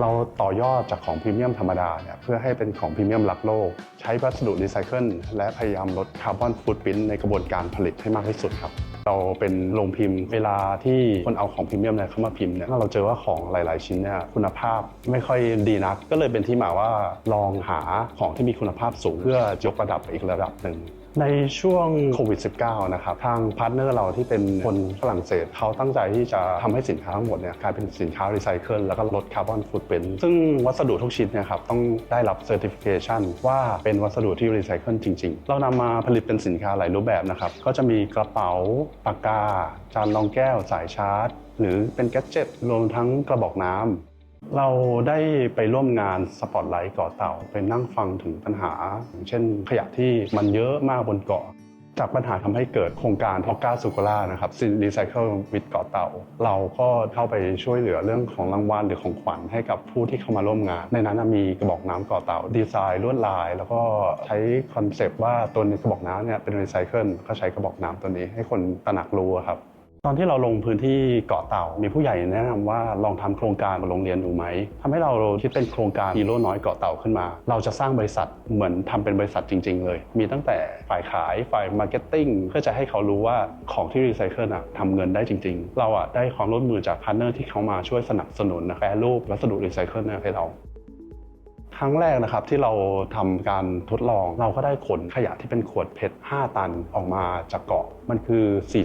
เราต่อยอดจากของพรีเมียมธรรมดาเนี่ยเพื่อให้เป็นของพรีเมียมรักโลก ใช้วัสดุรีไซเคิลและพยายามลดคาร์บอนฟุตพิ้นในกระบวนการผลิตให้มากที่สุดครับเราเป็นโรงพิมพ์เวลาที่คนเอาของพรีเมียมเนี่ยเข้ามาพิมพ์เนี่ยเราเจอว่าของหลาย ๆ ชิ้นเนี่ยคุณภาพไม่ค่อยดีนัก ก็เลยเป็นที่มาว่าลองหาของที่มีคุณภาพสูง เพื่อยกระดับไปอีกระดับหนึ่ง ในช่วงโควิด -19 นะครับทางพาร์ทเนอร์เราที่เป็นคนฝรั่งเศสเขาตั้งใจที่จะทำให้สินค้าทั้งหมดเนี่ยกลายเป็นสินค้ารีไซเคิลแล้วก็ลดคาร์บอนฟุตเป็นซึ่งวัสดุทุกชิ้นเนี่ยครับต้องได้รับเซอร์ติฟิเคชันว่าเป็นวัสดุที่รีไซเคิลจริง ๆ เรานำมาผลิตเป็นสินค้าหลายรูปแบบนะครับก็จะมีกระเป๋าปากกา จานรองแก้วสายชาร์จ หรือเป็นแกดเจ็ตรวมทั้งกระบอกน้ำ เราได้ไปร่วมงานสปอตไลท์เกาะเต่าไปนั่งฟังถึงปัญหา อย่างเช่นขยะที่มันเยอะมากบนเกาะ จากปัญหาทำให้เกิดโครงการออกกาสุกล่านะครับซินรีไซเคิลวิดเกาะเต่า เราก็เข้าไปช่วยเหลือเรื่องของรางวัลหรือของขวัญให้กับผู้ที่เข้ามาร่วมงาน ในนั้นมีกระบอกน้ำเกาะเต่า ดีไซน์ลวดลาย แล้วก็ใช้คอนเซปต์ว่าตัวนี้กระบอกน้ำเนี่ยเป็นรีไซเคิลก็ใช้กระบอกน้ำตัวนี้ให้คนตระหนักรู้ครับ ตอนที่เราลงพื้นที่เกาะเต่า มีผู้ใหญ่แนะนำว่าลองทำโครงการกับโรงเรียนดูไหมทำให้เราคิดเป็นโครงการฮีโร่น้อยเกาะเต่าขึ้นมา เราจะสร้างบริษัทเหมือนทำเป็นบริษัทจริง ๆ เลย มีตั้งแต่ฝ่ายขายฝ่ายมาร์เก็ตติ้งเพื่อจะให้เขารู้ว่าของที่รีไซเคิลอะทำเงินได้จริง ๆ เราอะได้ความร่วมมือจากพาร์ทเนอร์ที่เขามาช่วยสนับสนุนนะแปรรูปวัสดุรีไซเคิลให้เรา ครั้งแรกนะครับที่เราทำการทดลองเราก็ได้ขนขยะที่เป็นขวดเพชร 5 ตันออกมาจากเกาะ มันคือ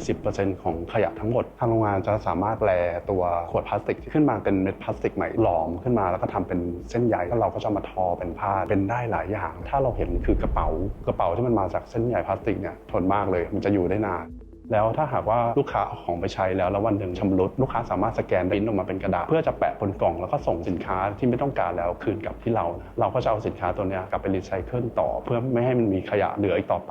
40%ของขยะทั้งหมด ทางโรงงานจะสามารถแปลตัวขวดพลาสติกที่ขึ้นมาเป็นเม็ดพลาสติกใหม่หลอมขึ้นมาแล้วก็ทำเป็นเส้นใยแล้วเราก็จะมาทอเป็นผ้าเป็นได้หลายอย่าง ถ้าเราเห็นคือกระเป๋ากระเป๋าที่มันมาจากเส้นใยพลาสติกเนี่ยทนมากเลยมันจะอยู่ได้นาน แล้วถ้าหากว่าลูกค้าเอาของไปใช้แล้วแล้ววันหนึ่งชำรุดลูกค้าสามารถสแกนปริ้นออกมาเป็นกระดาษ เพื่อจะแปะบนกล่องแล้วก็ส่งสินค้าที่ไม่ต้องการแล้วคืนกลับที่เรา เราก็จะเอาสินค้าตัวนี้กลับไปรีไซเคิลต่อ เพื่อไม่ให้มันมีขยะเหลืออีกต่อไป